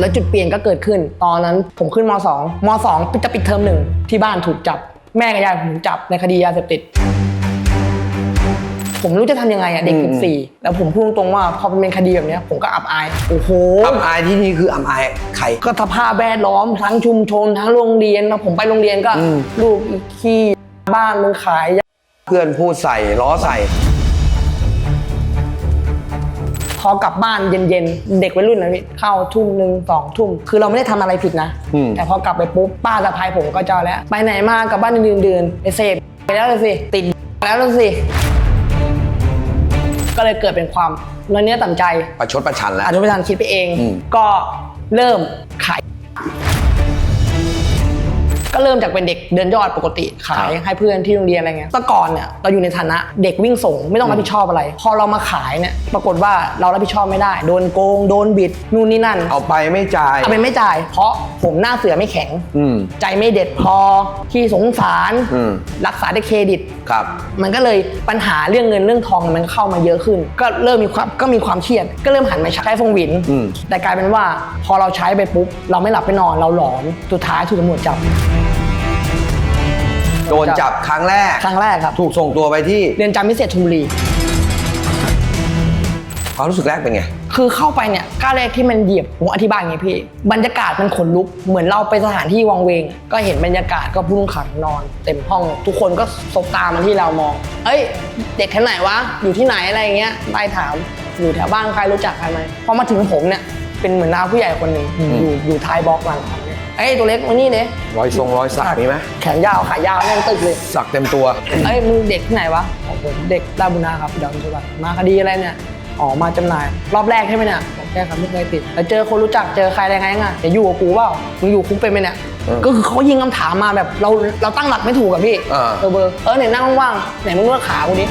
แล้วจุดเปลี่ยนก็เกิดขึ้น ตอนนั้นผมขึ้นม 2 ม 2 จะปิดเทอมหนึ่งที่บ้านถูกจับ แม่กับยายผมถูกจับในคดียาเสพติด ผมไม่รู้จะทำยังไงอะเด็ก อืมสิบสี่แล้วผมพูดตรงๆว่าพอมันเป็นคดีแบบเนี้ยผมก็อับอาย โอ้โห อับอายที่นี่คืออับอายใคร ก็สภาพแวดล้อมทั้งชุมชนทั้งโรงเรียนแล้วผมไปโรงเรียนก็ อืม ลูกอีกขี้บ้านมึงขายยาเพื่อนพูดใส่ล้อใส่ พอกลับบ้านเย็นๆ เด็กวัยรุ่นนะพี่เข้าทุ่มหนึ่งสองทุ่ม คือเราไม่ได้ทำอะไรผิดนะ อืม แต่พอกลับไปปุ๊บป้าสะพายผมก็เจอแล้ว ไปไหนมากลับบ้านดืนๆไปเสพไปแล้วเลยสิ ติดแล้วเลยสิ ก็เลยเกิดเป็นความน้อยเนื้อต่ำใจ ประชดประชันแล้ว อาจจะไม่ทันคิดไปเอง อืม ก็เริ่มขาย ก็เริ่มจากเป็นเด็กเดินยอดปกติขายให้เพื่อนที่โรงเรียนอะไรเงี้ยแต่ก่อนเนี่ยเราอยู่ในฐานะเด็กวิ่งส่งไม่ต้องรับผิดชอบอะไร พอเรามาขายเนี่ยปรากฏว่าเรารับผิดชอบไม่ได้ โดนโกงโดนบิดนู่นนี่นั่นเอาไปไม่จ่ายเอาไปไม่จ่าย เพราะผมหน้าเสือไม่แข็ง อืม ใจไม่เด็ดพอที่สงสาร อืม รักษาด้วยเครดิต ครับ มันก็เลยปัญหาเรื่องเงินเรื่องทองมันก็เข้ามาเยอะขึ้น ก็เริ่มมีความก็มีความเครียด ก็เริ่มหันมาใช้ฟงหวิน อืม แต่กลายเป็นว่าพอเราใช้ไปปุ๊บ เราไม่หลับไม่นอนเราหลอนสุดท้ายถูกตำรวจจับโดนจับครั้งแรก ครั้งแรกครับ ถูกส่งตัวไปที่เรือนจำพิเศษชลบุรี ความรู้สึกแรกเป็นไง คือเข้าไปเนี่ยก้าวแรกที่มันเหยียบผมอธิบายอย่างงี้พี่บรรยากาศมันขนลุกเหมือนเราไปสถานที่วังเวง ก็เห็นบรรยากาศก็ผู้ต้องขังนอน เต็มห้อง ทุกคนก็สบตามาที่เรามอง เอ้ย เด็กแค่ไหนวะอยู่ที่ไหนอะไรอย่างเงี้ยไล่ถามอยู่แถวบ้านใครรู้จักใครไหมพอมาถึงผมเนี่ยเป็นเหมือนน้าผู้ใหญ่คนหนึ่งอยู่อยู่ท้ายบล็อกมัน เอ้ยตัวเล็กมานี่เด้รอยทรงรอยสักมีไหมแขนยาวขายาวแน่นตึกเลยสักเต็มตัว เอ้ยมึงเด็กที่ไหนวะบอกผมเด็กราชบุรณาครับดอนจังหวัดมาคดีอะไรเนี่ยอ๋อมาจำหน่าย รอบแรกใช่ไหมเนี่ยบอกแค่ครับไม่เคยติดแล้วเจอคนรู้จักเจอใครอะไรไงไงจะอยู่กับกูเปล่ามึงอยู่คุกเป็นไหมเนี่ยเออก็คือเขายิงคำถามมาแบบเราเราตั้งหลักไม่ถูกอะพี่เออเออเบอร์เออไหนนั่งว่างๆไหนมึงนวดขากูดิ